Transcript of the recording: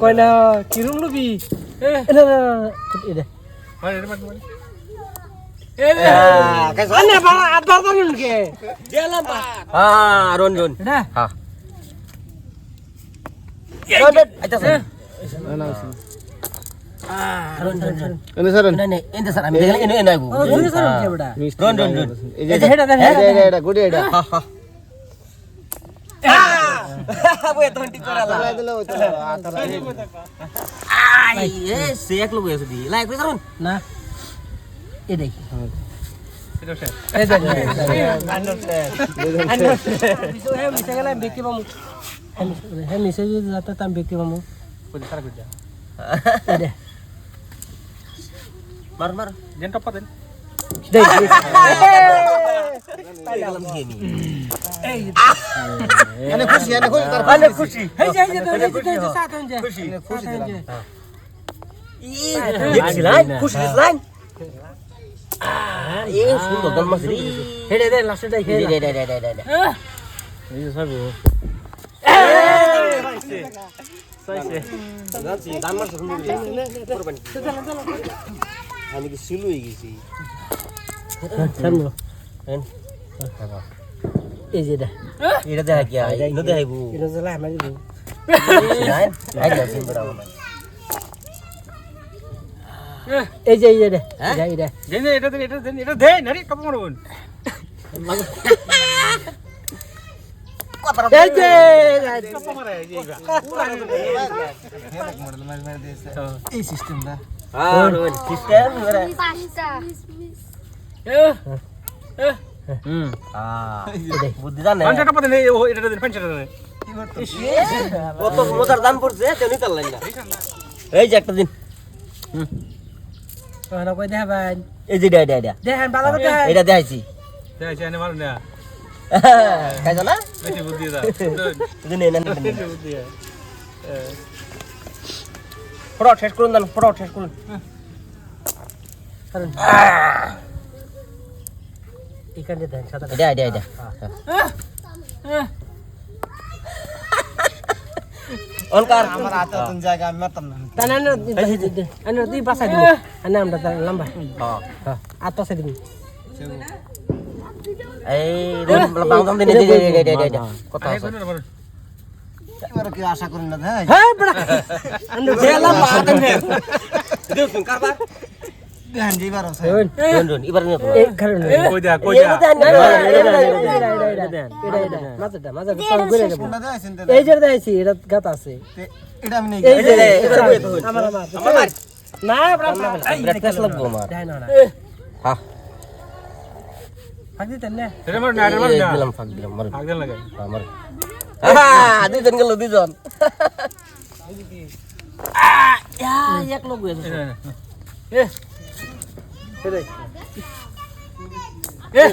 কয় না কিরম লবি এ না না এটা মার এটা মার মার আনে বাবা আবার বানুন কে হ্যাঁ রন রন এটা হ্যাঁ আইতাছে রন রন রন এনে সরেন না না এন্ড স্যার আমি দেখলে এনে এনে আইবো ও জুরে সর কে বড়া রন রন রন এই যে এটা হেডা দেন এটা এটা এটা গুডি এটা হ্যাঁ হ্যাঁ বই তো ঠিক করা আতলা দিলে হইতো আতলা আই এ সে এক লোক এসে দি লাইক করে রন না এটাই এটা শেষ এই দেখ আন্ডার বিশো হে মিশে গেলে আমি ব্যক্তি পামু হে মিশে যদি যাতে আমি ব্যক্তি পামু কই সারা কই যা এটা মার মার দেন টপ দেন এনে খুশি এনে খুশি তার অনেক খুশি এই যে এই যে এই যে সাত হন যে খুশি। খুশি দিলাম। ই দেখছিলাম খুশি দেখছিলাম এ সুন্দর দল মাছ রে হেডে দে লাস্টে দে দে দে দে দে দে এই যে সব জানছি দান মার শুরু করবেন আমি কি সিলু হয়ে গেছি? সামনে। হেন এই যে এটা। এটা দেখা কি আই ইনো দেখাইবো। এটা জলা আমার দিব। নাই আই যাচ্ছি বড় না এই যে এই যে এটা। হ্যাঁ? এটা এটা। দেন এটা দেন এটা দেন এটা দেন। আরে টপ মারুন এই যে টপ মারে এই যে এইবা। এই সিস্টেমটা। আর ওই সিস্টেম করে হুম। বুদ্ধি জানে পাঁচটা টপ দেন ও এটা দেন পাঁচটা দেন। কত মজার দাম পড়ছে তেমনি তার লাইন এই যে একটা দিন। ওনা কই দেখাবেন? এই যে এটা এটা দেখেন ভালো করে দেখেন। এটা দেখাইছি। দেখ এনে মারুন না। খাইছো না? বেশি বুদ্ধি দাও। এই যে নে না বেশি বুদ্ধি ফটো শেষ করুন দান ফটো শেষ করুন। কারণ এখানে দেন সাদা এটা এটা এটা অনকার আমার হাতে কোন জায়গা আমি মারতাম না তানা না আনা তুই বাসা দিব আনা আমরা তার লম্বা হ্যাঁ হ্যাঁ আর পাশে দিব এই রোন বাংলাম দিন দে দে দে দে দে কত আরে আছে কোন মারুন এবার কি আশা করেন না হ্যাঁ এই যে দেখাইছি এটা গাত আছে এটা আমি নেই। আমার আমার না বড়া লাগবো আমার দেখ না না হ্যাঁ ফাঁক দিতেন না এটা মারুন না এটা মারুন না দিলাম ফাঁক দিলাম মার ভাগ দেন লাগে আমার হ্যাঁ দুইজন গেল দুইজন এক লোক হয়েছে এটা এ